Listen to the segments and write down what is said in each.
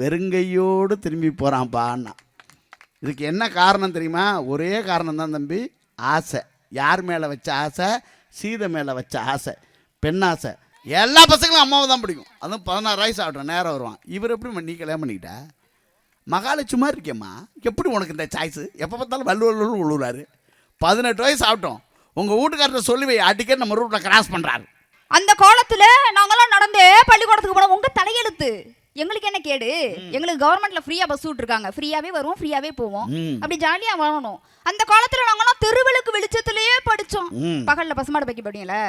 வெறுங்கையோடு திரும்பி போகிறான்ப்பான்னா இதுக்கு என்ன காரணம் தெரியுமா? ஒரே காரணம் தான் தம்பி ஆசை. யார் மேலே வச்ச ஆசை? சீதை மேலே வச்ச ஆசை. பெண் ஆசை. எல்லா பசங்களும் அம்மாவை தான் பிடிக்கும். அதுவும் பதினாறு வயசு ஆகட்டும் நேரம் வருவான். இவர் எப்படி நீ கல்யாணம் பண்ணிக்கிட்ட? மகாலட்சுமா இருக்கேம்மா. எப்படி உனக்கு இந்த சாய்ஸு எப்போ பார்த்தாலும் வல்லு வல்லு விழுவுறாரு பதினெட்டு வயசு ஆகட்டும் உங்கள் வீட்டுக்காரர்கிட்ட சொல்லி அடிக்கடி நம்ம ரூட்டில் கிராஸ் பண்ணுறாரு அந்த கோலத்தில் நாங்களாம் நடந்தே பள்ளிக்கூடத்துக்கு போனோம். உங்கள் தலையெழுத்து. எங்களுக்கு என்ன கேடு? எங்களுக்கு கவர்மெண்ட்ல ஃப்ரீயா பஸ் விட்டுருக்காங்க. ஃப்ரீயாவே வருவோம் ஃப்ரீயாவே போவோம். அப்படி ஜாலியா வரணும் அந்த காலத்துல நாங்கெல்லாம் தெருவிளக்கு வெளிச்சத்திலேயே படிச்சோம். பகல்ல பசுமாடு பைக்க போனீங்களா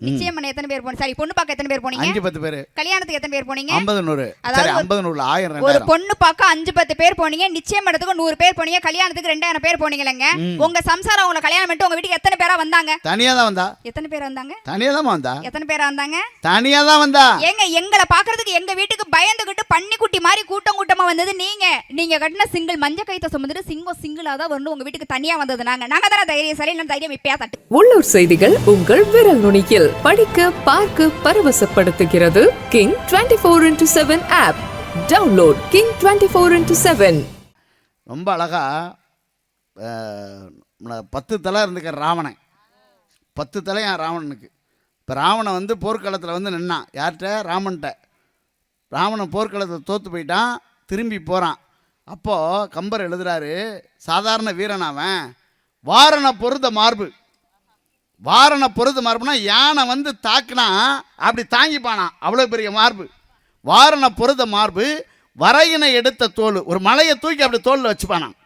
நிச்சயம் எத்தனை பேர் போனீங்க? சரி பொண்ணு பார்க்க எத்தனை பேர் போனீங்க? அஞ்சு பத்து பேர். கல்யாணத்துக்கு எத்தனை பேர் போனீங்க? ஐம்பது நூறு. அதாவது சரி ஒரு- ஐம்பது நூறு ஆயிரம் ஒரு பொண்ணு பார்க்க அஞ்சு பத்து பேர் போனீங்க. நிச்சயம் பண்ணதுக்கு நூறு பேர் போனீங்க. கல்யாணத்துக்கு ரெண்டாயிரம் பேர் போனீங்களங்க. உங்க சம்சாரம் உங்களை கல்யாணம் பண்ணிட்டு உங்க வீட்டுக்கு எத்தனை பேரா வந்தாங்க? தனியாக தான் வந்தா. எத்தனை பேர் வந்தாங்க? தனியாக தான் வந்தா. எத்தனை பேரா வந்தாங்க? தனியாக தான் வந்தா. ஏங்க எங்களை பாக்குறதுக்கு எங்க வீட்டுக்கு பயந்துகிட்டு பன்னிக்குட்டி மாதிரி கூட்டம் கூட்டமா வந்தது நீங்க. நீங்க கட்டின சிங்கிள் மஞ்ச கைத்த சுமந்துட்டு சிங்கம் சிங்கிளா தான் வந்து உங்க வீட்டுக்கு தனியா வந்தது நாங்க. நாங்க தானே தைரியசாலி இல்ல தைரியம் இப்பயா தட்டு உள்ளூர் செய்திகள் உங்கள் விரல் நுனியில். படிக்க பார்க்க பரவசப்படுத்துகிறது king twenty four into seven app download king twenty four into seven ரொம்ப அழகா பத்து தலை இருந்துக்கிற ராவணன். பத்து தலையான் ராவணனுக்கு. இப்போ ராவணன் வந்து போர்க்களத்தில் வந்து நின்னான். யார்கிட்ட? ராமன்கிட்ட ராவணன் போர்க்களத்தை தோற்று போயிட்டான் திரும்பி போகிறான் அப்போது கம்பர் எழுதுறாரு சாதாரண வீரன் அவன். வாரண பொருத மார்பு. வாரண பொறுத்து மார்புனா யானை வந்து தாக்குனா அப்படி தாங்கிப்பானா? அவ்வளோ பெரிய மார்பு. வாரண பொருத மார்பு வரையினை எடுத்த தோல். ஒரு மலையை தூக்கி அப்படி தோலில் வச்சுப்பானான்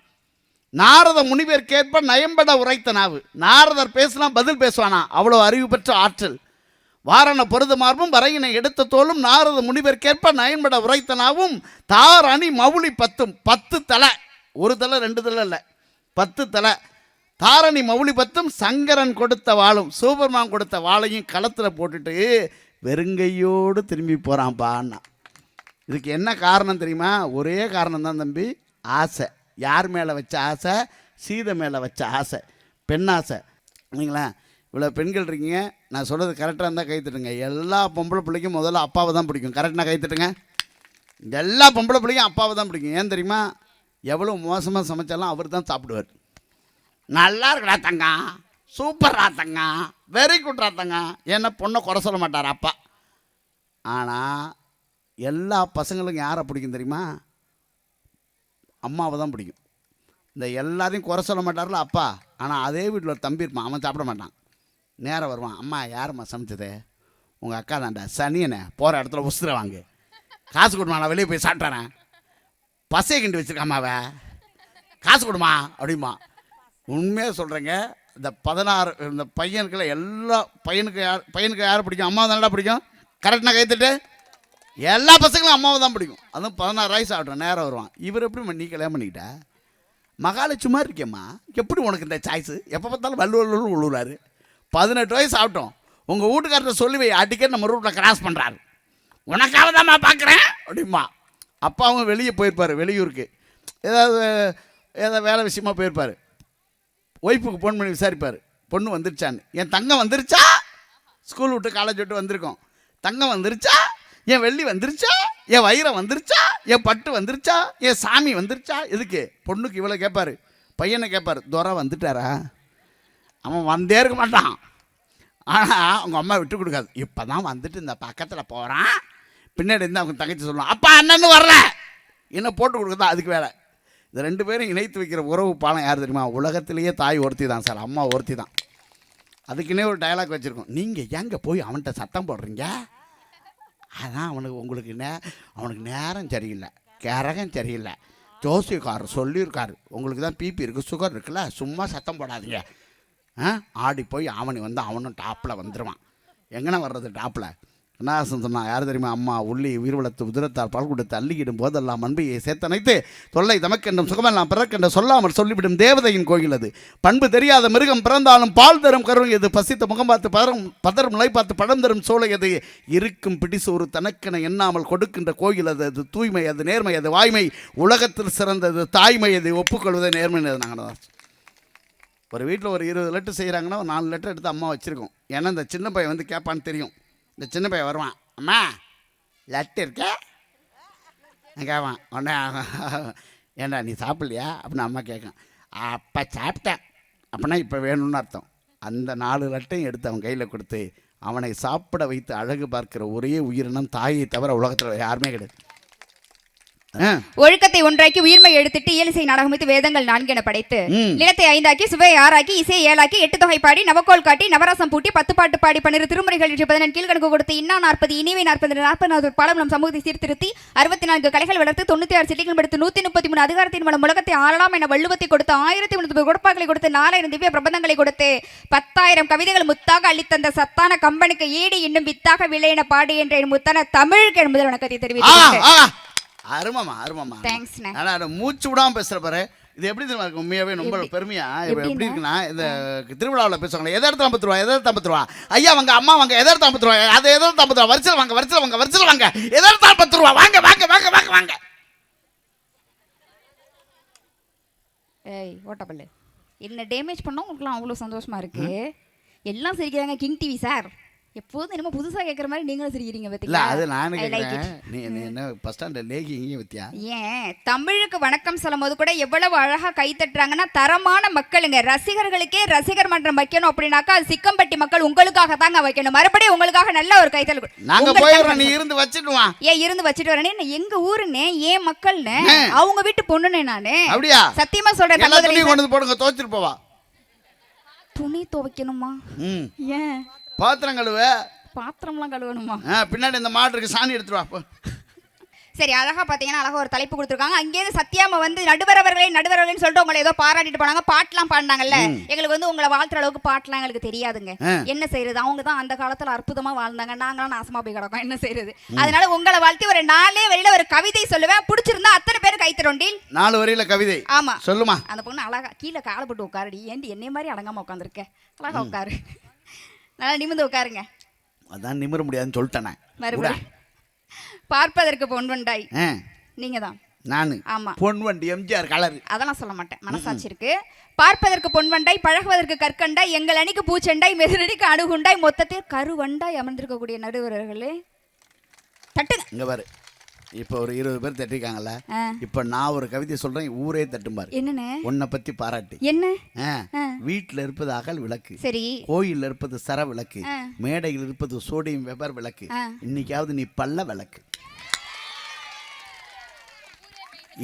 நாரத முனிவர்க்கேற்ப நயம்பட உரைத்த நாவு. நாரதர் பேசினா பதில் பேசுவானா? அவ்வளோ அறிவு பெற்ற ஆற்றல். வாரண பொருது மார்பும் வரையினை எடுத்த தோலும் நாரத முனிவர்க்கேற்ப நயன்பட உரைத்த நாவும் தார் அணி மவுளி பத்தும். பத்து தலை. ஒரு தலை ரெண்டு தலை இல்லை. பத்து தலை. தாரணி மவுளி பத்தும் சங்கரன் கொடுத்த வாளும் சூப்பர்மான் கொடுத்த வாளையும் களத்தில் போட்டுட்டு வெறுங்கையோடு திரும்பி போகிறான்ப்பான்னா இதுக்கு என்ன காரணம் தெரியுமா? ஒரே காரணம் தான் தம்பி ஆசை. யார் மேலே வச்ச ஆசை? சீதை மேலே வச்ச ஆசை. பெண் ஆசை. இல்லைங்களா இவ்வளோ பெண்கள் இருக்கீங்க. நான் சொல்கிறது கரெக்டாக இருந்தால் கைத்துட்டுங்க எல்லா பொம்பளை பிள்ளைக்கும் முதல்ல அப்பாவை தான் பிடிக்கும். கரெக்டாக கைத்துட்டுங்க எல்லா பொம்பளை பிள்ளைக்கும் அப்பாவை தான் பிடிக்கும். ஏன் தெரியுமா? எவ்வளோ மோசமாக சமைச்சாலும் அவர் தான் சாப்பிடுவார். நல்லா இருக்கடா தங்கம் சூப்பரா தங்கா. வெரி குட்ரா தங்கம் என்ன பொண்ணை குறை சொல்ல மாட்டார் அப்பா. ஆனால் எல்லா பசங்களுக்கும் யாரை பிடிக்கும் தெரியுமா? அம்மாவை தான் பிடிக்கும். இந்த எல்லாரையும் குறை சொல்ல மாட்டார்ல அப்பா. ஆனால் அதே வீட்டில் ஒரு தம்பி இருப்பான். அவன் சாப்பிட மாட்டான். நேரம் வருவான். அம்மா யாரும்மா சமைச்சது? உங்கள் அக்கா தான்டா. சனியனே போகிற இடத்துல உசுரை வாங்கு. காசு கொடுமா நான் வெளியே போய் சாப்பிட்றேன் பசையை கிண்டி வச்சிருக்காமாவ காசு கொடுமா அப்படிமா உண்மையாக சொல்கிறேங்க இந்த பதினாறு இந்த பையனுக்குள்ள எல்லா பையனுக்கு யார் பையனுக்கு யார் பிடிக்கும்? அம்மா நல்லா பிடிக்கும்? கரெக்டாக கைத்துட்டு எல்லா பசங்களும் அம்மாவை தான் பிடிக்கும். அதுவும் பதினாறு வயசு ஆகட்டும் நேரம் வருவான். இவர் எப்படி நீ கல்யாணம் பண்ணிக்கிட்ட? மகாலட்சுமா இருக்கேம்மா. எப்படி உனக்கு இந்த சாய்ஸு எப்போ பார்த்தாலும் வல்லு வல்லு பதினெட்டு வயசு ஆகட்டும். உங்கள் வீட்டுக்காரர்கிட்ட சொல்லி வை அடிக்கடி நம்ம ரூட்டில் கிராஸ் பண்ணுறாரு உனக்காக தான்மா பார்க்குறேன் அப்படிமா அப்பாவும் வெளியே போயிருப்பார் வெளியூருக்கு. ஏதாவது ஏதாவது வேலை விஷயமா போயிருப்பார். ஒய்ஃபுக்கு ஃபோன் பண்ணி விசாரிப்பார். பொண்ணு வந்துருச்சான்னு. என் தங்கம் வந்துருச்சா? ஸ்கூல் விட்டு காலேஜ் விட்டு வந்திருக்கோம். தங்கம் வந்துருச்சா? என் வெள்ளி வந்துருச்சா? என் வைரம் வந்துருச்சா? என் பட்டு வந்துருச்சா? என் சாமி வந்துருச்சா? எதுக்கு? பொண்ணுக்கு இவ்வளோ கேட்பாரு பையனை கேட்பாரு துரை வந்துட்டாரா? அவன் வந்தே இருக்க மாட்டான். ஆனால் அவங்க அம்மா விட்டு கொடுக்காது. இப்போ தான் வந்துட்டு இந்த பக்கத்தில் போகிறான் பின்னாடி இருந்து அவங்க தங்கச்சி சொல்லுவான் அப்பா அண்ணன்னு வரல என்ன போட்டு கொடுக்குறதா? அதுக்கு வேலை. இந்த ரெண்டு பேரும் இணைத்து வைக்கிற உறவு பாலம் யார் தெரியுமா? உலகத்திலேயே தாய் ஒருத்தி தான் சார். அம்மா ஒருத்தி தான். அதுக்குன்னே ஒரு டயலாக் வச்சுருக்கோம். நீங்கள் எங்கே போய் அவன்கிட்ட சத்தம் போடுறீங்க? அதான் அவனுக்கு உங்களுக்கு நே அவனுக்கு நேரம் சரியில்லை. கரகம் சரியில்லை. ஜோசியக்காரர் சொல்லியிருக்காரு. உங்களுக்கு தான் பிபி இருக்குது சுகர் இருக்குல்ல? சும்மா சத்தம் போடாதீங்க. ஆ? ஆடி போய் அவனி வந்து அவனும் டாப்பில் வந்துடுவான் எங்கன்னா வர்றது டாப்பில் கண்ணாசன் சொன்னான் யார் தெரியுமா? அம்மா உள்ளி உயிர் வளர்த்து உதிரத்தால் பால் கொடுத்து அள்ளிக்கிடும் போதெல்லாம் அன்பையை சேர்த்தனைத்து தொல்லை தமக்கென்றும் சுகமெல்லாம் பிறக்கென்று சொல்லாமல் சொல்லிவிடும் தேவதையின் கோயில் அது. பண்பு தெரியாத மிருகம் பிறந்தாலும் பால் தரும் கரும் எது? பசித்த முகம் பார்த்து பதரும் பதரும் நிலை பார்த்து படம் தரும் சோலை எது? இருக்கும் பிடிசோறு தனக்கென எண்ணாமல் கொடுக்கின்ற கோயில் அது. அது தூய்மை அது நேர்மை அது வாய்மை. உலகத்தில் சிறந்தது தாய்மை அது ஒப்புக்கொள்வதை நேர்மை நாங்கள் ஒரு வீட்டில் ஒரு இருபது லெட்டர் செய்கிறாங்கன்னா ஒரு நாலு லெட்டர் எடுத்து அம்மா வச்சுருக்கோம். ஏன்னா இந்த சின்ன பையன் வந்து கேட்பான்னு தெரியும். இந்த சின்ன பையன் வருவான். அம்மா லெட்டர் இருக்க? கேட்பான் உடனே ஏண்டா நீ சாப்பிட்லையா? அப்படின்னு அம்மா கேட்கும். அப்போ சாப்பிட்டேன். அப்படின்னா இப்போ வேணும்னு அர்த்தம். அந்த நாலு லட்டையும் எடுத்து அவன் கையில் கொடுத்து அவனை சாப்பிட வைத்து அழகு பார்க்கிற ஒரே உயிரினம் தாயை தவிர உலகத்தில் யாருமே கிடையாது. ஒழுக்கத்தை ஒன்றாக்கி உயிர்மை எடுத்துட்டு இயலிசை நாடகமித்து வேதங்கள் நான்கென படைத்து ம். நிலத்தை ஐந்தாக்கி சுவை ஆறாக்கி இசை ஏழாக்கி எட்டு தொகை பாடி நவக்கோல் காட்டி நவரசம் பூட்டி பத்து பாட்டு பாடி பன்னிரு திருமுறைகள் இன்று பதினெண்டு கீழ்கணக்கு கொடுத்து இன்னா நாற்பது இனிவை நாற்பது நாற்பது பாடம் நம் சமூகத்தை சீர்திருத்தி அறுபத்தி நான்கு கலைகள் வளர்த்து தொண்ணூத்தி ஆறு சிட்டிகள் படுத்து நூத்தி முப்பத்தி மூணு அதிகாரத்தின் மூலம் உலகத்தை ஆளலாம் என வள்ளுவத்தை கொடுத்து ஆயிரத்தி முன்னூத்தி கொடுப்பாக்களை கொடுத்து நாலாயிரம் திவ்ய பிரபந்தங்களை கொடுத்து பத்தாயிரம் கவிதைகள் முத்தாக அளித்தந்த சத்தான கம்பனுக்கு ஈடு இன்னும் வித்தாக விளையின பாடு என்ற என் முத்தான தமிழுக்கு என் முதல் வணக்கத்தை ஆ. அருமாம்மா அருமாம்மா. தேங்க்ஸ்ண்ணே ஆனால் அதை மூச்சு விடாமல் பேசுகிற பாரு. இது எப்படி தெரியுமா இருக்கு? உண்மையாகவே ரொம்ப? பெருமையா? இப்போ எப்படி? இருக்குன்னா இந்த திருவிழாவில் பேசுவாங்களே எதை எடுத்து ஐம்பத்து ரூபா எதை எடுத்து ஐம்பத்து ரூபா ஐயா வாங்க அம்மா வாங்க எதை எடுத்து ஐம்பத்து ரூபா அதை எதை எடுத்து ஐம்பது ரூபா வரிசையில் வாங்க வரிசையில் வாங்க வரிசையில் வாங்க. எதை எடுத்து ஐம்பத்து ரூபா வாங்க வாங்க வாங்க வாங்க வாங்க. ஏய் ஓட்டப்பல்லு என்ன டேமேஜ் பண்ணா உங்களுக்குலாம் அவ்வளோ சந்தோஷமா இருக்கு? எல்லாம் சிரிக்கிறாங்க கிங் டிவி சார் எப்போதும் என்னமோ புதுசா கேட்குற மாதிரி நீங்களும் சிரிக்கிறீங்க இல்லை பார்த்தீங்களா அது நான் கேட்குறேன் நீ என்ன ஃபஸ்ட் ஸ்டாண்டர்ட் லேகி இங்கேயும் வித்தியா? ஏன் தமிழுக்கு வணக்கம் சொல்லும் போது கூட எவ்வளவு அழகா கை தட்டுறாங்கன்னா தரமான மக்களுங்க. ரசிகர்களுக்கே ரசிகர் மன்றம் வைக்கணும் அப்படின்னாக்கா சிக்கம்பட்டி மக்கள் உங்களுக்காக தாங்க வைக்கணும். மறுபடியும் உங்களுக்காக நல்ல ஒரு கைத்தல் உங்களுக்கு போயிடுறோம் நீ இருந்து வச்சுட்டு வா ஏன் இருந்து வச்சுட்டு வரேனே? நான் எங்க ஊருன்னு ஏன் மக்கள்னு. அவங்க வீட்டு பொண்ணுனே நானு. அப்படியா? சத்தியமா சொல்றேன் கொண்டு போடுங்க துவைச்சிட்டு போவா. துணி துவைக்கணுமா? ஏன்? பாத்திரம் கழுவு. பாத்திரம்லாம் கழுவணுமா? பின்னாடி இந்த மாடு இருக்கு சாணி எடுத்துட்டு வா போ. சரி அழகா பாத்தீங்கன்னா அழகா ஒரு தலைப்பு கொடுத்துருக்காங்க. அங்கேயிருந்து சத்யாம வந்து நடுவரவர்களே நடுவரவர்களேன்னு சொல்லிட்டு உங்களை ஏதோ பாராட்டிட்டு போனாங்க. பாட்டுலாம் பாடினாங்கல்ல. எங்களுக்கு வந்து உங்களை வாழ்த்துற அளவுக்கு பாட்டுலாம் எங்களுக்கு தெரியாதுங்க. என்ன செய்யறது அவங்க தான் அந்த காலத்துல அற்புதமா வாழ்ந்தாங்க. நாங்களாம் நாசமா போய் கிடக்கோம். என்ன செய்யறது அதனால உங்களை வாழ்த்தி ஒரு நாலே வழியில ஒரு கவிதை சொல்லுவேன். பிடிச்சிருந்தா அத்தனை பேர் கைத்தரோண்டில் நாலு வரியில கவிதை. ஆமா. சொல்லுமா. அந்த பொண்ணு அழகா கீழே காலை போட்டு உட்காருடி. ஏண்டி என்னை மாதிரி அடங்காம உட்காந்துருக்க? அழகா உட்காரு. நல்லா நிமிர்ந்து உட்காருங்க. அதான் நிமிர முடியாதுன்னு சொல்லிட்டேனே. மறுபடியும் பார்ப்பதற்கு பொன்வண்டாய் நீங்க தான் நான். ஆமா. பொன் வண்டி எம்ஜிஆர் கலர். அதெல்லாம் சொல்ல மாட்டேன். மனசாட்சி இருக்கு. பார்ப்பதற்கு பொன்வண்டாய் பழகுவதற்கு கற்கண்டாய் எங்கள் அணிக்கு பூச்செண்டாய் மெதுரடிக்கு அணுகுண்டாய் மொத்தத்தில் கருவண்டாய் அமர்ந்திருக்கக்கூடிய நடுவர்களே தட்டுங்க. இங்க பாரு. இப்போ ஒரு இருபது பேர் தட்டிருக்காங்கல்ல. இப்போ நான் ஒரு கவிதை சொல்றேன் ஊரே தட்டும் பாரு என்னன்னு? உன்னை பத்தி பாராட்டு. என்ன. வீட்டில் இருப்பது அகல் விளக்கு. சரி. கோயில்ல இருப்பது சர விளக்கு. மேடையில் இருப்பது சோடியம் வெப்பர் விளக்கு. இன்னைக்காவது நீ பல்ல விளக்கு.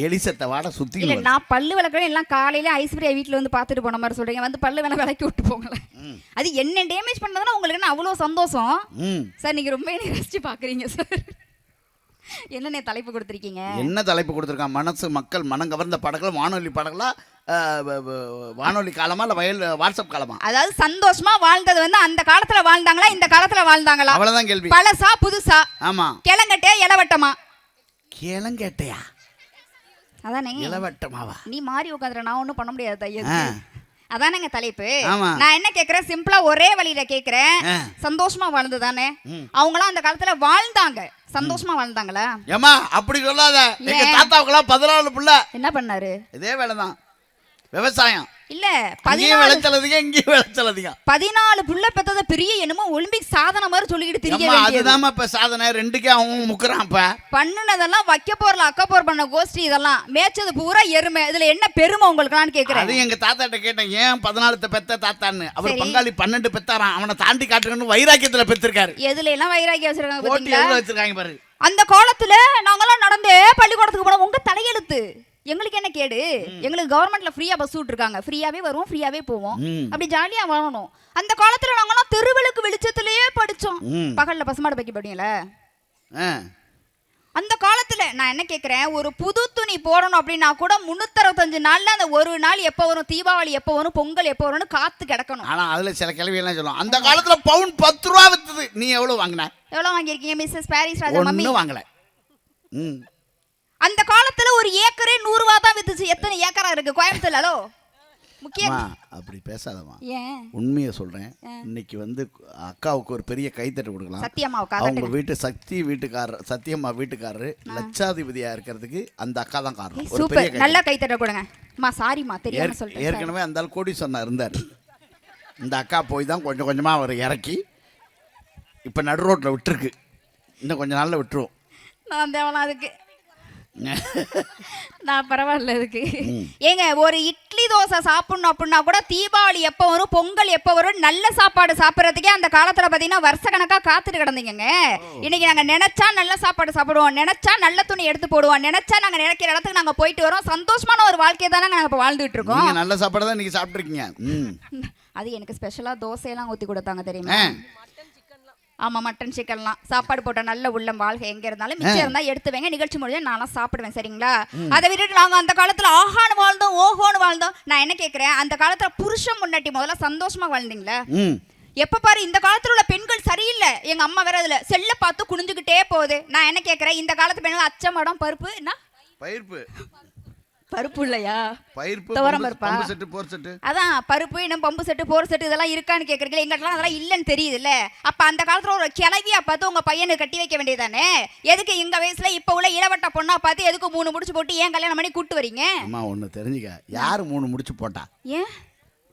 எலிசத்தை வாட சுத்தி இல்ல நான் பல்லு விளக்கணும் எல்லாம் காலையில ஐஸ்வர்யா வீட்ல வந்து பார்த்துட்டு போன மாதிரி சொல்றீங்க. வந்து பல்லு வேணா விளக்கி விட்டு போங்களேன். அது என்ன டேமேஜ் பண்ணதுன்னா உங்களுக்கு என்ன அவ்வளோ சந்தோஷம்? சார் நீங்க ரொம்ப ரசிச்சு பாக்குறீங்க சார். என்னென்ன தலைப்பு கொடுத்துருக்கீங்க? என்ன தலைப்பு கொடுத்துருக்கான்? மனசு மக்கள் மனம் கவர்ந்த படங்கள் வானொலி படங்களா வானொலி காலமா இல்லை வயல் வாட்ஸ்அப் காலமா? அதாவது சந்தோஷமா வாழ்ந்தது வந்து அந்த காலத்துல வாழ்ந்தாங்களா இந்த காலத்துல வாழ்ந்தாங்களா? அவ்வளவுதான் கேள்வி. பழசா புதுசா? ஆமா. கிளங்கட்டே இளவட்டமா கேளங்கேட்டையா அதானே. இளவட்டமாவா நீ மாறி உட்காந்துற நான் ஒன்றும் பண்ண முடியாது ஆ. அதானேங்க தலைப்பு. நான் என்ன கேக்குறேன்? சிம்பிளா ஒரே வழியில கேக்குறேன். சந்தோஷமா வாழ்ந்து தானே. அவங்களாம் அந்த காலத்துல வாழ்ந்தாங்க. சந்தோஷமா வாழ்ந்தாங்களா? ஏமா அப்படி சொல்லாத. எங்க? தாத்தாவுக்கெல்லாம் பதினாலு புள்ள. என்ன பண்ணாரு? இதே வேலைதான். விவசாயம். இல்ல பதினாலு பதினாலு புள்ள பெத்தத பெரிய என்னமோ ஒலிம்பிக் சாதனை மாதிரி சொல்லிக்கிட்டு திரிய அதுதாம்மா இப்ப சாதனை. ரெண்டுக்கே அவன் முக்குறான் பண்ணுனதெல்லாம் வைக்க போறல அக்க போர் பண்ண கோஷ்டி இதெல்லாம். மேய்ச்சது பூரா எருமை. இதுல என்ன பெருமை உங்களுக்குலாம் கேக்குறேன். அது எங்க தாத்தாட்ட கேட்டேன் ஏன் பதினாலு பெத்த தாத்தான்னு? அவர். பங்காளி பன்னெண்டு பெத்தாராம். அவனை தாண்டி காட்டுங்கன்னு வைராக்கியத்துல பெத்திருக்காரு. எதுல எல்லாம் வைராக்கியம் வச்சிருக்காங்க வச்சிருக்காங்க பாரு. அந்த காலத்துல நாங்கெல்லாம் நடந்தே பள்ளிக்கூடத்துக்கு போனோம். உங்க தலையெழுத்து. எங்களுக்கு என்ன கேடு? எங்களுக்கு கவர்மெண்ட்ல ஃப்ரீயா பஸ் விட்டுருக்காங்க. ஃப்ரீயாவே வருவோம் ஃப்ரீயாவே போவோம். அப்படி ஜாலியா வாழணும். அந்த காலத்துல நாங்கெல்லாம் தெருவிளக்கு வெளிச்சத்திலேயே படிச்சோம். பகல்ல பசுமாடு பைக்க படிங்களா. அந்த காலத்துல நான் என்ன கேக்குறேன்? ஒரு புது துணி போடணும் அப்படின்னா கூட முன்னூத்தறுபத்தஞ்சு நாள்ல அந்த ஒரு நாள் எப்போ வரும்? தீபாவளி எப்போ வரும்? பொங்கல் எப்போ வரும்னு காத்து கிடக்கணும். ஆனா அதுல சில கேள்வி எல்லாம் சொல்லுவோம் அந்த காலத்துல பவுன் பத்து ரூபா வித்துது. நீ எவ்வளவு வாங்கின? எவ்வளவு வாங்கியிருக்கீங்க மிஸ்ஸஸ் பாரிஸ் ராஜா மம்மி? வாங்கல. ம். அந்த காலத்துல ஒரு ஏக்கரே நூறு ரூபா தான் வித்துச்சு. எத்தனை ஏக்கரா இருக்கு? கோயம்புத்தூர்ல ஹலோ? முக்கியம். அப்படி பேசாதம்மா. ஏன்? உண்மையை சொல்றேன். இன்னைக்கு வந்து அக்காவுக்கு ஒரு பெரிய கைத்தட்டு கொடுக்கலாம். சத்தியம்மாவுக்கா அவங்க. வீட்டு சக்தி வீட்டுக்காரர் சத்தியம்மா வீட்டுக்காரரு லட்சாதிபதியா இருக்கிறதுக்கு அந்த அக்கா தான் காரணம். ஒரு பெரிய சூப்பர் கை நல்லா கை தட்ட கொடுங்க. அம்மா சாரிம்மா தெரியாம ஏற்- சொல்லிட்டேன். ஏற்கனவே அந்த ஆள் கோடீஸ்வரனா இருந்தார். இந்த அக்கா போய் தான் கொஞ்சம் கொஞ்சமா அவர் இறக்கி இப்ப நடு ரோட்ல விட்டுருக்கு. இன்னும் கொஞ்ச நாள்ல விட்டுருவோம். நான் தேவலாம் அதுக்கு. நான் பரவாயில்ல இதுக்கு. ஏங்க ஒரு இட்லி தோசை சாப்பிடணும் அப்படின்னா கூட தீபாவளி எப்போ வரும் பொங்கல் எப்போ வரும் நல்ல சாப்பாடு சாப்பிட்றதுக்கே அந்த காலத்துல பாத்தீங்கன்னா வருஷ கணக்கா காத்துட்டு கிடந்தீங்கங்க. இன்னைக்கு நாங்க நினைச்சா நல்ல சாப்பாடு சாப்பிடுவோம் நினைச்சா நல்ல துணி எடுத்து போடுவோம் நினைச்சா நாங்க நினைக்கிற இடத்துக்கு நாங்க போயிட்டு வரோம். சந்தோஷமான ஒரு வாழ்க்கையை தானே நாங்க இப்ப வாழ்ந்துட்டு இருக்கோம். நல்ல சாப்பாடு தான் இன்னைக்கு சாப்பிட்ருக்கீங்க அது எனக்கு ஸ்பெஷலா தோசையெல்லாம் ஊத்தி கொடுத்தாங்க தெரியுமா? ஆமா மட்டன் சிக்கன்லாம் சாப்பாடு போட்ட நல்ல உள்ளம் வாழ்க எங்க இருந்தாலும் மிச்சம் இருந்தா எடுத்து வைங்க நிகழ்ச்சி முடிஞ்சா நான்லாம் சாப்பிடுவேன் சரிங்களா? அதை விட்டுட்டு நாங்க அந்த காலத்துல ஆஹான்னு வாழ்ந்தோம் ஓஹோன்னு வாழ்ந்தோம். நான் என்ன கேக்குறேன்? அந்த காலத்துல புருஷன் முன்னாடி முதல்ல சந்தோஷமா வாழ்ந்தீங்களா? எப்ப பாரு இந்த காலத்துல உள்ள பெண்கள் சரியில்லை. எங்க அம்மா வேற அதுல செல்ல பார்த்து குனிஞ்சுக்கிட்டே போகுது. நான் என்ன கேக்குறேன்? இந்த காலத்து பெண்கள் அச்சமடம் பருப்பு என்ன? பயிர்ப்பு. பருப்பு இல்லையா? பயிர்ப்பு துவரம் பருப்பா? Pump set bore set. அதான் பருப்பு இன்னும் பம்பு செட்டு போர் செட்டு இதெல்லாம் இருக்கான்னு கேக்குறீங்களா எங்கள்கிட்டலாம் அதெல்லாம் இல்லைன்னு தெரியுதுல்ல. அப்ப அந்த காலத்துல ஒரு கிளவியா பார்த்து உங்க பையனுக்கு கட்டி வைக்க வேண்டியதானே எதுக்கு எங்க வயசுல இப்ப உள்ள இளவட்ட பொண்ணா பார்த்து எதுக்கு மூணு முடிச்சு போட்டு ஏன் கல்யாணம் பண்ணி கூட்டு வரீங்க? அம்மா ஒன்று தெரிஞ்சுக்க. யார் மூணு முடிச்சு போட்டா? ஏன்?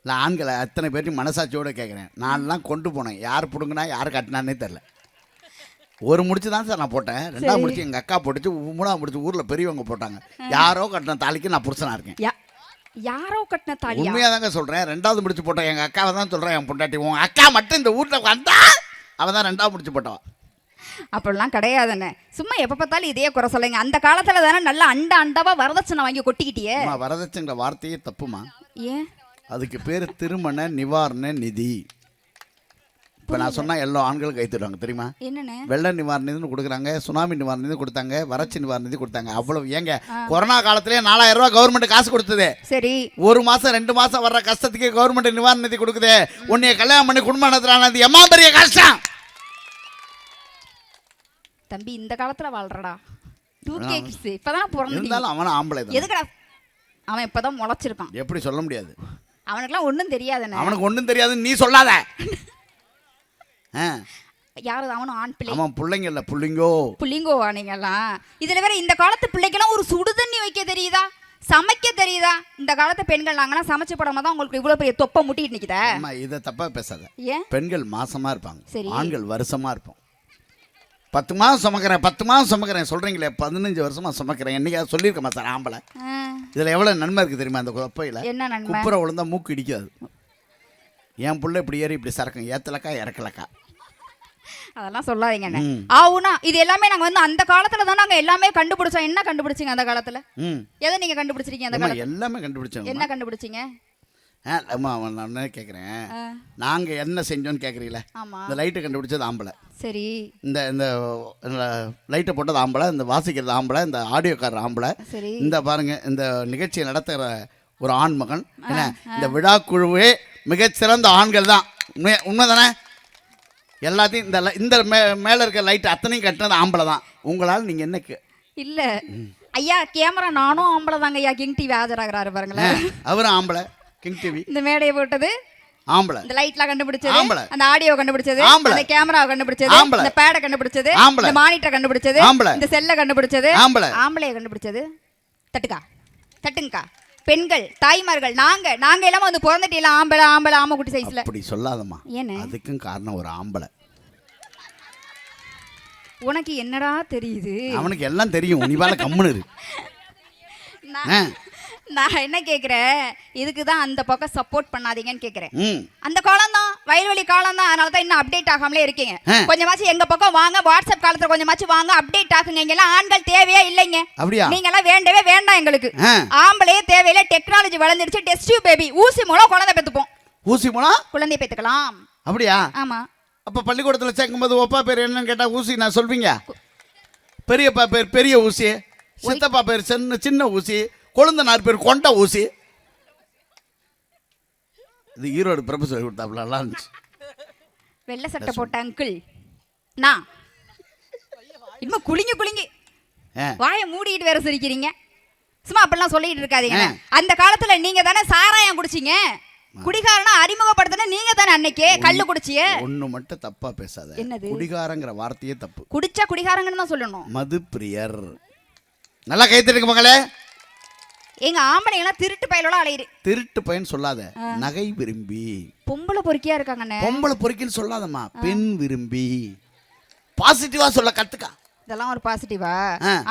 இல்லை ஆண்களை அத்தனை பேர்ட்டையும் மனசாட்சியோட கேட்குறேன் நான்லாம் கொண்டு போனேன். யார் பிடுங்கினா யார் கட்டினானே தெரில ஒரு முடிச்சு தான் சார் நான் போட்டேன். ரெண்டாவது முடிச்சு எங்கள் அக்கா போட்டுச்சு. மூணாவது முடிச்சு ஊரில் பெரியவங்க போட்டாங்க. யாரோ கட்டின தாலிக்கு நான் புருஷனாக இருக்கேன். யாரோ கட்டின தாலியா? உண்மையாக தாங்க சொல்கிறேன் ரெண்டாவது முடிச்சு போட்டேன் எங்கள் அக்காவை தான் சொல்கிறேன் என் பொண்டாட்டி உன் அக்கா மட்டும் இந்த வீட்டில் வந்தா அவள் தான் ரெண்டாவது முடிச்சு போட்டவா. அப்படிலாம் கிடையாதுண்ணே சும்மா எப்ப பார்த்தாலும் இதே குறை சொல்லுங்க. அந்த காலத்துல தானே நல்லா அண்டா அண்டாவா வரதட்சணை வாங்கி கொட்டிக்கிட்டியே. அம்மா வரதட்சங்கிற வார்த்தையே தப்புமா? ஏன்? அதுக்கு பேர் திருமண நிவாரண நிதி. இப்போ நான் சொன்னால் எல்லா ஆண்களும் கைத்துடுவாங்க தெரியுமா? என்னண்ணே? வெள்ள நிவாரண நிதினு கொடுக்குறாங்க சுனாமி நிவாரண நிதி கொடுத்தாங்க வறட்சி நிவாரண நிதி கொடுத்தாங்க. அவ்வளவு ஏங்க கொரோனா காலத்திலே நாலாயிரம் ரூபாய் கவர்மெண்ட் காசு கொடுத்தது. சரி. ஒரு மாசம் ரெண்டு மாசம் வர்ற கஷ்டத்துக்கே கவர்மெண்ட் நிவாரண நிதி கொடுக்குதே. உன்னைய கல்யாணம் பண்ணி குடும்பம் நடத்துறானது எம்மா பெரிய கஷ்டம்? தம்பி இந்த காலத்துல வாழ்றடா. டூ கே கிட்ஸ் இப்பதான் பிறந்து இருந்தாலும் அவனும் ஆம்பளை எதுக்குடா? அவன் இப்பதான் முளைச்சிருக்கான். எப்படி சொல்ல முடியாது. அவனுக்குலாம் ஒண்ணும் தெரியாதுண்ணே. அவனுக்கு ஒன்றும் தெரியாதுன்னு நீ சொல்லாத. யாரு அவனும் ஆண் பிள்ளை. அவன் பிள்ளைங்க இல்லை புள்ளிங்கோ. புள்ளிங்கோ நீங்கெல்லாம் இதுல வேற இந்த காலத்து பிள்ளைக்கெல்லாம் ஒரு சுடு தண்ணி வைக்க தெரியுதா? சமைக்க தெரியுதா? இந்த காலத்து பெண்கள் நாங்களாம் சமைச்சு போடாம தான் உங்களுக்கு இவ்வளவு பெரிய தொப்பை முட்டிட்டு நிக்குதா. அம்மா இதை தப்பா பேசாத. ஏன்? பெண்கள் மாசமா இருப்பாங்க. ஆண்கள் வருஷமா இருப்போம். பத்து மாதம் சுமக்கிறேன் பத்து மாதம் சுமக்கிறேன். சொல்றீங்களே பதினஞ்சு வருஷமா சுமக்கிறேன். என்னைக்காவது சொல்லியிருக்கமா சார் ஆம்பளை? இதுல எவ்வளவு நன்மை இருக்கு தெரியுமா அந்த குப்பையில? என்ன நன்மை? குப்புற விழுந்தா மூக்கு இடிக்காது. என் புள்ள இப்படி ஏறி இப்படி சரக்கும் ஏத்தலக்கா இறக்கலக்கா. அதெல்லாம் சொல்லாதீங்கண்ணே ம். ஆவுனா இது எல்லாமே நாங்க வந்து அந்த காலத்துல தான் நாங்க எல்லாமே கண்டுபிடிச்சோம். என்ன கண்டுபிடிச்சீங்க அந்த காலத்துல? எதை நீங்க கண்டுபிடிச்சிருக்கீங்க அந்த காலத்துல? எல்லாமே கண்டுபிடிச்சோம் என்ன கண்டுபிடிச்சீங்க? நான் ஆ, நாங்க என்ன செஞ்சோன்னு கேட்குறீங்களே ஆமா. இந்த லைட்டை கண்டுபிடிச்சது ஆம்பளை. சரி. இந்த இந்த லைட்டை போட்டது ஆம்பளை இந்த வாசிக்கிறது ஆம்பளை இந்த ஆடியோக்காரர் ஆம்பளை. சரி. இந்த பாருங்க இந்த நிகழ்ச்சியை நடத்துகிற ஒரு ஆண்மகன் என்ன? இந்த விழா குழுவே மிகச்சிறந்த ஆண்கள் தான். உண்மை உண்மைதானே? எல்லாத்தையும் இந்த இந்த மே மேலே இருக்க லைட் அத்தனையும் கட்டினது ஆம்பளை தான். உங்களால் நீங்கள் என்ன கே- இல்ல. ஐயா கேமரா நானும் ஆம்பளை தாங்க ஐயா. கிங் டிவி ஆஜராகிறாரு பாருங்களேன். அவரும் ஆம்பளை. கிங் டிவி இந்த மேடையை போட்டது ஆம்பளை. இந்த லைட்லாம் கண்டுபிடிச்சது ஆம்பளை. அந்த ஆடியோ கண்டுபிடிச்சது ஆம்பளை. அந்த கேமரா கண்டுபிடிச்சது ஆம்பளை. இந்த பேட கண்டுபிடிச்சது ஆம்பளை. இந்த மானிட்டர் கண்டுபிடிச்சது ஆம்பளை. இந்த செல்ல கண்டுபிடிச்சது. ஆம்பளை. ஆம்பளைய கண்டுபிடிச்சது. தட்டுக்கா. தட்டுங்கக்கா. பெண்கள் தாய்மார்கள் நாங்க நாங்க எல்லாம் வந்து பிறந்துட்டு ஆம்பளை ஆம்பளை ஆமை குட்டி சைஸ்ல அப்படி சொல்லாதம்மா. ஏன்னு? அதுக்கும் காரணம் ஒரு ஆம்பளை. உனக்கு என்னடா தெரியுது? அவனுக்கு எல்லாம் தெரியும். நீ வேலை கம்முனு இரு. நான் என்ன கேக்குறேன்? இதுக்கு தான் அந்த பக்கம் சப்போர்ட் பண்ணாதீங்கன்னு கேக்குறேன். ம். அந்த காலம் தான் வயல்வெளி காலம் தான் அதனால தான் இன்னும் அப்டேட் ஆகாமலே இருக்கீங்க. கொஞ்சமாச்சும் எங்க பக்கம் வாங்க வாட்ஸ்அப் காலத்துல கொஞ்சமாச்சும் வாங்க அப்டேட் ஆகுங்க. இங்க எல்லாம் ஆண்கள் தேவையே இல்லைங்க. அப்படியா? நீங்க எல்லாம் வேண்டவே வேண்டாம் எங்களுக்கு. ஆம்பளையே தேவையில்ல டெக்னாலஜி வளர்ந்துருச்சு டெஸ்ட் பேபி ஊசி மூலம் குழந்தை பெத்துப்போம் ஊசி மூலம்? குழந்தை பெத்துக்கலாம் அப்படியா? ஆமா. அப்போ பள்ளிக்கூடத்தில் சேர்க்கும்போது ஒப்பா பேர் என்னன்னு கேட்டால் ஊசி நான் சொல்வீங்க? பெரியப்பா பேர் பெரிய ஊசி சித்தப்பா பேர் சின்ன சின்ன ஊசி கொழுந்தனார் பேர் கொண்ட ஊசி. இது ஈரோடு பிரபு சொல்லி கொடுத்தாப்புல நல்லா இருந்துச்சு. வெள்ளை சட்டை போட்ட அங்கிள் நான் இன்னும் குலுங்கி குலுங்கி. ஆ. வாயை மூடிட்டு வேற சிரிக்கிறீங்க. சும்மா அப்படிலாம் சொல்லிட்டு இருக்காதீங்க. அந்த காலத்துல நீங்க தானே சாராயம் குடிச்சீங்க. குடிகாரனா அறிமுகப்படுத்தின நீங்க தானே அன்னைக்கு கள்ளு குடிச்சிய? ஒன்று மட்டும் தப்பா பேசாத. என்னது? குடிகாரங்கிற வார்த்தையே தப்பு. குடிச்சா குடிகாரங்கன்னு தான் சொல்லணும். மது பிரியர் நல்லா கைத்தட்டுங்க மகளே எங்க எல்லாம் திருட்டு பயலோட அலையுது. திருட்டு பையன் சொல்லாத நகை விரும்பி. பொம்பளை பொறுக்கியா இருக்காங்கண்ணே. பொம்பளை பொறுக்கின்னு சொல்லாதம்மா பெண் விரும்பி. பாசிட்டிவா சொல்ல கத்துக்கா. இதெல்லாம் ஒரு பாசிட்டிவா.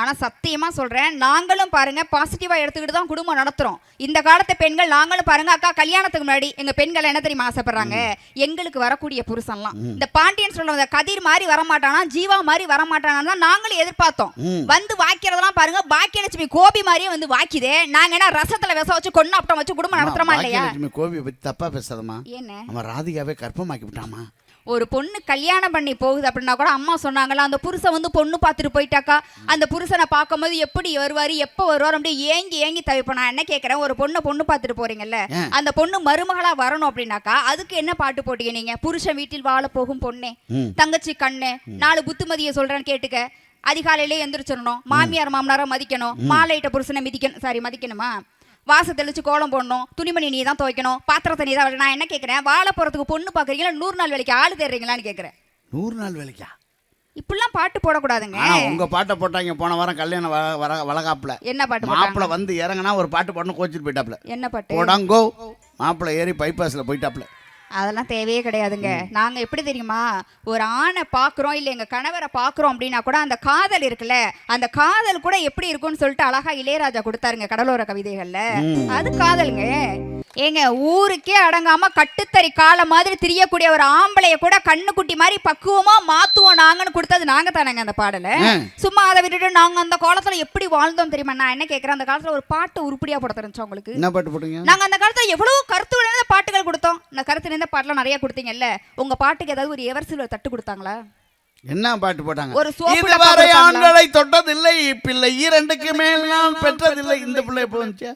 ஆனா சத்தியமா சொல்றேன் நாங்களும் பாருங்க பாசிட்டிவா எடுத்துக்கிட்டு தான் குடும்பம் நடத்துறோம். இந்த காலத்து பெண்கள் நாங்களும் பாருங்க அக்கா கல்யாணத்துக்கு முன்னாடி எங்க பெண்கள் என்ன தெரியுமா ஆசைப்படுறாங்க? எங்களுக்கு வரக்கூடிய புருஷன்லாம். இந்த பாண்டியன் சொல்ற கதிர் மாதிரி வரமாட்டானா ஜீவா மாதிரி வரமாட்டானா நாங்களும் எதிர்பார்த்தோம். வந்து வாக்கிறதெல்லாம் பாருங்க பாக்கியலட்சுமி கோபி மாதிரியே வந்து வாக்கிதே நாங்க என்ன ரசத்துல விஷம் வச்சு கொண்டு அப்படம் வச்சு குடும்பம் நடத்துறோமா இல்லையா? கோபியை பத்தி தப்பா பேசாதம்மா. என்ன? அவன் ராதிகாவே கற்பமாக்கி விட்டாமா ஒரு பொண்ணு கல்யாணம் பண்ணி போகுது அப்படின்னா கூட அம்மா சொன்னாங்களா அந்த புருஷன் வந்து பொண்ணு பார்த்துட்டு போயிட்டாக்கா? அந்த புருஷனை பார்க்கும்போது எப்படி வருவாரு எப்போ வருவார் அப்படியே ஏங்கி ஏங்கி தவிப்ப நான் என்ன கேட்குறேன் ஒரு பொண்ணை பொண்ணு பார்த்துட்டு போறீங்கல்ல. அந்த பொண்ணு மருமகளா வரணும் அப்படின்னாக்கா அதுக்கு என்ன பாட்டு போட்டீங்க நீங்க? புருஷன் வீட்டில் வாழ போகும் பொண்ணே. தங்கச்சி கண்ணே நாலு புத்துமதியை சொல்றேன்னு கேட்டுக்க. அதிகாலையிலே எந்திரிச்சிடணும். மாமியார் மாமனாரை மதிக்கணும். மாலையிட்ட புருஷனை மிதிக்கணும். சாரி மதிக்கணுமா? வாச தெளிச்சு கோலம் போடணும் துணிமணி நீ தான் துவைக்கணும் பாத்திரத்தை நீ தான் நான் என்ன கேட்குறேன் வாழ போறதுக்கு பொண்ணு பார்க்குறீங்களா நூறு நாள் வேலைக்கு ஆள் தேடுறீங்களான்னு கேட்குறேன் நூறு நாள் வேலைக்கா? இப்படிலாம் பாட்டு போடக்கூடாதுங்க. உங்க பாட்டை போட்டாங்க போன வாரம் கல்யாணம் வளகாப்புல. என்ன பாட்டு போட்டாங்க? மாப்பிளை வந்து இறங்குனா ஒரு பாட்டு பாடணும் கோச்சிட்டு போயிட்டாப்ல என்ன பாட்டு? போடாங்கோ. மாப்பிளை ஏறி பைபாஸ்ல போயிட்டாப்ல அதெல்லாம் தேவையே கிடையாதுங்க. நாங்க எப்படி தெரியுமா ஒரு ஆணை பாக்குறோம் இல்ல எங்க கணவரை பாக்குறோம் அப்படின்னா கூட அந்த காதல் இருக்குல்ல அந்த காதல் கூட எப்படி இருக்கும்னு சொல்லிட்டு அழகா இளையராஜா கொடுத்தாருங்க கடலோர கவிதைகள்ல. அது காதலுங்க. ஏங்க ஊருக்கே அடங்காம கட்டுத்தறி காலை மாதிரி திரியக்கூடிய ஒரு ஆம்பளைய கூட கண்ணுக்குட்டி மாதிரி பக்குவமா மாத்துவோம் நாங்கன்னு கொடுத்தது நாங்க தானேங்க அந்த பாடல. சும்மா அதை விட்டுட்டு நாங்க அந்த காலத்துல எப்படி வாழ்ந்தோம் தெரியுமா? நான் என்ன கேக்குறேன்? அந்த காலத்துல ஒரு பாட்டு உருப்படியா போட தெரிஞ்சா உங்களுக்கு? என்ன பாட்டு போட்டீங்க? நாங்க அந்த காலத்துல எவ்வளவு கருத்து நிறைந்த பாட்டுகள் கொடுத்தோம். இந்த கருத்து நிறைந்த பாட்டுலாம் நிறைய கொடுத்தீங்கல்ல. உங்க பாட்டுக்கு ஏதாவது ஒரு எவர்சில் தட்டு கொடுத்தாங்களா? என்ன பாட்டு போட்டாங்க? ஒரு இதுவரை? ஆண்களை தொட்டதில்லை பிள்ளை இரண்டுக்கு மேல் நான் பெற்றதில்லை. இந்த பிள்ளை வந்துச்சு?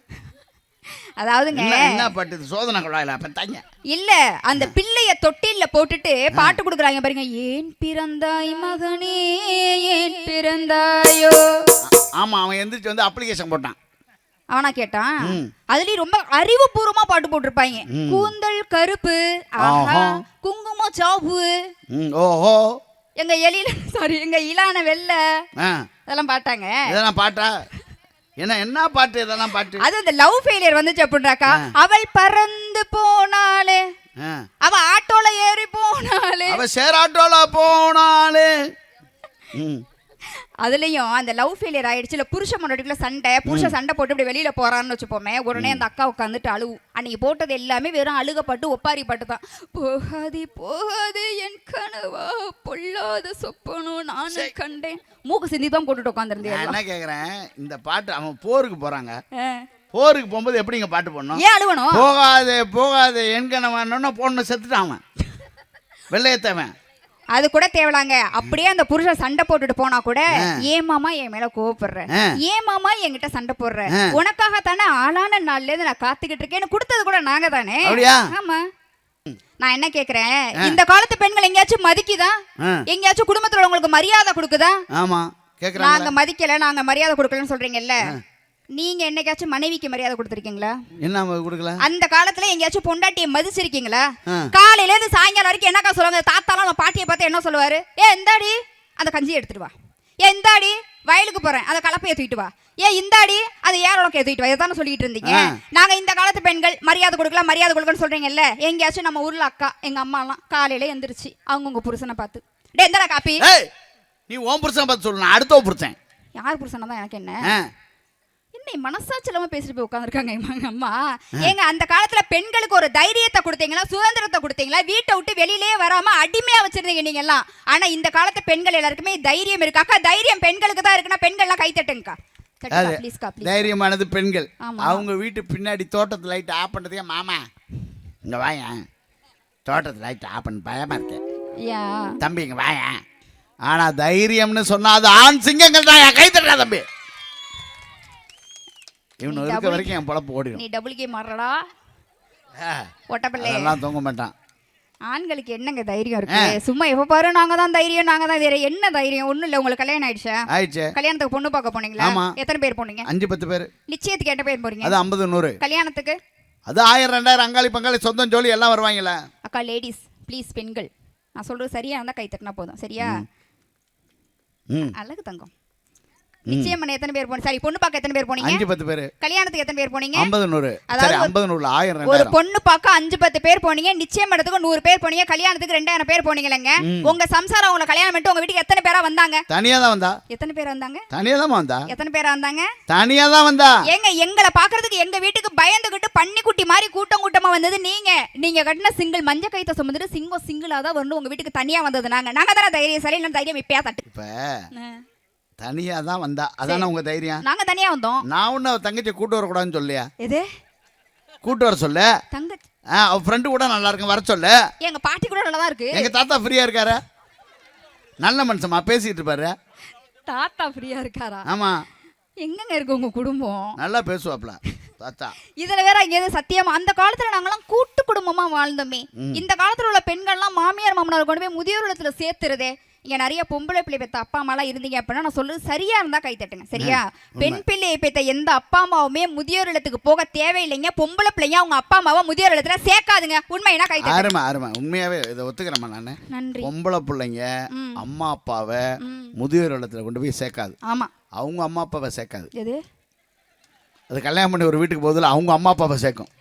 அதாவதுங்க. என்ன என்ன பாட்டு இது? சோதனை குழாயில பத்தாங்க இல்ல அந்த பிள்ளைய தொட்டில்ல போட்டுட்டு பாட்டு கொடுக்குறாங்க பாருங்க. ஏன் பிறந்தாய் மகனே ஏன் பிறந்தாயோ? ஆமா அவன் எந்திரிச்சு வந்து அப்ளிகேஷன் போட்டான். அவனா கேட்டான். அதுலயும் ரொம்ப அறிவுபூர்வமா பாட்டு போட்டிருப்பாங்க. கூந்தல் கருப்பு ஆஹா. குங்குமம் சாவு. ஓஹோ. எங்க எலியில சாரி எங்க இலான வெள்ள. அதெல்லாம் பாட்டாங்க. இதெல்லாம் பாட்டா? என்ன என்ன பாட்டு இதெல்லாம் பாட்டு? அது அந்த லவ் ஃபெயிலியர் வந்துச்சு அப்படின்றாக்கா அவள் பறந்து போனாலே. அவ ஆட்டோல ஏறி போனாலே அவ சேராட்டோல போனாலே ம். அதுலயும் அந்த லவ் ஃபெயிலியர் ஆயிடுச்சு. இல்ல புருஷ முன்னாடிக்குள்ள சண்டை புருஷன் சண்டை போட்டு இப்படி வெளியில போறான்னு வச்சுப்போமே உடனே அந்த அக்கா உட்காந்துட்டு அழுவு. அன்னைக்கு போட்டது எல்லாமே வெறும் அழுகப்பட்டு ஒப்பாரி பாட்டு தான் போகாதே போகாதே என் கனவா பொல்லாத சொப்பனும் நானும் கண்டேன். மூக்கு சிந்தி தான் போட்டுட்டு உட்காந்துருந்தேன் என்ன கேக்குறேன்? இந்த பாட்டு அவன் போருக்கு போறாங்க. போருக்கு போகும்போது எப்படிங்க பாட்டு போடணும்? ஏன் அழுவணும்? போகாதே போகாதே என்கணவன் பொண்ணு செத்துட்டான் அவன். வெள்ளையத்தவன். அது கூட தேவலாங்க. அப்படியே அந்த புருஷன் சண்டை போட்டுட்டு போனா கூட ஏன் மாமா என் மேல கோவப்படுற. ஏன் மாமா என்கிட்ட சண்டை போடுற. உனக்காக தானே ஆளான நாள்ல இருந்து நான் காத்துக்கிட்டு இருக்கேன்னு கொடுத்தது கூட நாங்க தானே? ஆமா. நான் என்ன கேக்குறேன்? இந்த காலத்து பெண்கள் எங்கேயாச்சும் மதிக்குதா. எங்கேயாச்சும் குடும்பத்துல உள்ளவங்களுக்கு மரியாதை கொடுக்குதா? ஆமா. நாங்க மதிக்கல நாங்க மரியாதை கொடுக்கலன்னு சொல்றீங்கல்ல. நீங்க என்னைக்காச்சும் மனைவிக்கு மரியாதை கொடுத்துருக்கீங்களா? என்ன கொடுக்கல? அந்த காலத்துல எங்கேயாச்சும் பொண்டாட்டியை மதிச்சிருக்கீங்களா. காலையில இருந்து சாயங்காலம் வரைக்கும் என்னக்கா சொல்லுவாங்க? தாத்தாலாம் பாட்டியை பார்த்து என்ன சொல்லுவாரு? ஏ இந்தாடி. அந்த கஞ்சியை எடுத்துட்டு வா. ஏ இந்தாடி. வயலுக்கு போறேன். அந்த கலப்பையை தூக்கிட்டு வா. ஏ இந்தாடி. அந்த ஏரோலக்கையை தூக்கிட்டு வா. இதானே சொல்லிட்டு இருந்தீங்க. நாங்க இந்த காலத்து பெண்கள் மரியாதை கொடுக்கலாம் மரியாதை கொடுக்கணும்னு சொல்றீங்கல்ல? எங்கேயாச்சும் நம்ம ஊர்ல அக்கா எங்க அம்மாலாம் காலையில எந்திரிச்சு அவங்க புருஷனை பார்த்து டே எந்தடா காப்பி. நீ ஓன் புருஷன் பார்த்து சொல்லு நான் அடுத்த புருஷன். யார் புருஷனா தான் எனக்கு என்ன. என்ன மனசாட்சி இல்லாம பேசிட்டு போய் உட்காந்துருக்காங்க எங்க அம்மா. ஏங்க அந்த காலத்துல பெண்களுக்கு ஒரு தைரியத்தை கொடுத்தீங்களா சுதந்திரத்தை கொடுத்தீங்களா? வீட்டை விட்டு வெளியிலே வராம அடிமையா வச்சிருந்தீங்க நீங்க எல்லாம் ஆனா இந்த காலத்து பெண்கள் எல்லாருக்குமே தைரியம் இருக்கு. அக்கா தைரியம் பெண்களுக்கு தான் இருக்குன்னா பெண்கள்லாம் கை தட்டுங்கக்கா. தைரியமானது பெண்கள். அவங்க வீட்டு பின்னாடி தோட்டத்து லைட் ஆஃப் பண்ணுறதுக்கே மாமா இங்க வாயேன் தோட்டத்து லைட் ஆஃப் பண்ண பயமா இருக்கேன் தம்பி இங்க வாயேன் ஆனா தைரியம்னு சொன்னா அது ஆண் சிங்கங்கள் தான். கை தம்பி. இவனு இருக்க வரைக்கும் என் பொழப்பு ஓடிடும். நீ டபுள் கேம் மாறடா ஆ, ஒட்டப்பிள்ளை. அதெல்லாம் தூங்க மாட்டான். ஆண்களுக்கு என்னங்க தைரியம் இருக்கு? சும்மா எப்ப பாரு நாங்க தான் தைரியம் நாங்க தான் தைரியம். என்ன தைரியம்? ஒண்ணும் இல்ல உங்களுக்கு கல்யாணம் ஆயிடுச்சா? ஆயிடுச்சு. கல்யாணத்துக்கு பொண்ணு பார்க்க போனீங்களா? ஆமா. எத்தனை பேர் போனீங்க? அஞ்சு பத்து பேர். நிச்சயத்துக்கு எட்ட பேர் போறீங்க? அது ஐம்பது நூறு. கல்யாணத்துக்கு? அது ஆயிரம் ரெண்டாயிரம் அங்காளி பங்காளி சொந்தம் ஜோலி எல்லாம் வருவாங்களே. அக்கா லேடிஸ் ப்ளீஸ் பெண்கள். நான் சொல்றது சரியா இருந்தா கை தட்டினா போதும். சரியா? ம். அழகு தங்கம். நிச்சயம் எத்தனை பேர் போனீங்க? சரி பொண்ணு பார்க்க எத்தனை பேர் போனீங்க? அஞ்சு பத்து பேர். கல்யாணத்துக்கு எத்தனை பேர் போனீங்க? ஐம்பது நூறு. அதாவது சரி ஐம்பது நூறு ஆயிரம் ஒரு பொண்ணு பார்க்க அஞ்சு பத்து பேர் போனீங்க. நிச்சயம் பண்ணதுக்கு நூறு பேர் போனீங்க. கல்யாணத்துக்கு ரெண்டாயிரம் பேர் போனீங்களேங்க. உங்க சம்சாரம் உங்களை கல்யாணம் பண்ணிட்டு உங்க வீட்டுக்கு எத்தனை பேரா வந்தாங்க? தனியாக தான் வந்தா. எத்தனை பேர் வந்தாங்க? தனியாக தான் வந்தா. எத்தனை பேரா வந்தாங்க? தனியாக தான் வந்தா. ஏங்க எங்களை பாக்குறதுக்கு எங்க வீட்டுக்கு பயந்துகிட்டு பன்னிக்குட்டி மாதிரி கூட்டம் கூட்டமா வந்தது நீங்க. நீங்க கட்டின சிங்கிள் மஞ்ச கைத்த சுமந்துட்டு சிங்கம் சிங்கிளா தான் வந்து உங்க வீட்டுக்கு தனியா வந்தது நாங்க. நாங்க தானே தைரியசாலி இல்ல தைரியம் இப்பயா தட்டு. இப்போ ஆ. தனியாக தான் வந்தா. அதானே உங்கள் தைரியம்? நாங்க தனியா வந்தோம். நான் ஒன்றும் அவ தங்கச்சியை கூட்டு வரக்கூடாதுன்னு சொல்லியா? எது? கூட்டு வர சொல்லு. தங்க ஆ அவ ஃப்ரெண்டு கூட நல்லா இருக்கும் வர சொல்லு. எங்க பாட்டி கூட நல்லதா இருக்கு. எங்கள் தாத்தா ஃப்ரீயாக இருக்காரு? நல்ல மனுஷமா பேசிக்கிட்டு இருப்பாரு. தாத்தா ஃப்ரீயா இருக்காரா? ஆமாம் எங்கங்க இருக்கு உங்க குடும்பம்? நல்லா பேசுவாப்ல தாத்தா. இதுல வேற எங்கேயாவது சத்தியமா? அந்த காலத்துல நாங்கெல்லாம் கூட்டு குடும்பமா வாழ்ந்தோமே. இந்த காலத்துல உள்ள பெண்கள்லாம் மாமியார் மாமனார் கொண்டு போய் முதியோர் இல்லத்துல சேர்த்துறதே. இங்க நிறைய பொம்பளை பிள்ளை பெத்த அப்பா அம்மாலாம் இருந்தீங்க அப்படின்னா நான் சொல்றது சரியா இருந்தா கை தட்டுங்க சரியா? பெண் பிள்ளையை பெத்த எந்த அப்பா அம்மாவுமே முதியோர் இல்லத்துக்கு போக தேவையில்லைங்க. பொம்பளை பிள்ளைங்க அவங்க அப்பா அம்மாவை முதியோர் இல்லத்துல சேர்க்காதுங்க. உண்மையினா கை அருமை அருமை உண்மையாகவே இதை ஒத்துக்கிறேம்மா நான். நன்றி. பொம்பளை பிள்ளைங்க. அம்மா அப்பாவை. முதியோர் இல்லத்துல கொண்டு போய் சேர்க்காது. ஆமா. அவங்க அம்மா அப்பாவை சேர்க்காது. எது? அது கல்யாணம் பண்ணி ஒரு வீட்டுக்கு போதில் அவங்க அம்மா அப்பாவை சேர்க்கும்.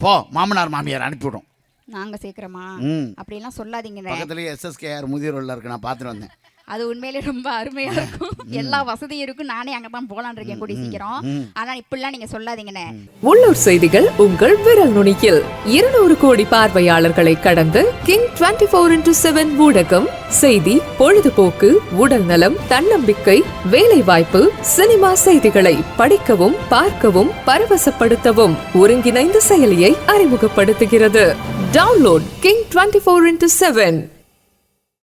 போ மாமனார் மாமியார் அனுப்பிவிடும். நாங்க சேர்க்கிறோமா? அப்படிலாம் சொல்லாதீங்க பக்கத்துலேயே எஸ்எஸ்கேஆர் முதியோர் இல்லம் இருக்கு நான் பார்த்துட்டு வந்தேன். அது உண்மையிலே ரொம்ப அருமையா இருக்கும். எல்லா வசதியும் இருக்கும். நானே அங்க தான் போலான் இருக்கேன் கூடி சீக்கிரம். ஆனா இப்படிலாம் நீங்க சொல்லாதீங்கண்ணே. உள்ளூர் செய்திகள் உங்கள் விரல் நுனியில். இருநூறு கோடி பார்வையாளர்களை கடந்து king twenty four into seven ஊடகம் செய்தி பொழுதுபோக்கு உடல் நலம் தன்னம்பிக்கை வேலை வாய்ப்பு சினிமா செய்திகளை படிக்கவும் பார்க்கவும் பரவசப்படுத்தவும் ஒருங்கிணைந்த செயலியை அறிமுகப்படுத்துகிறது. Download king twenty four into seven.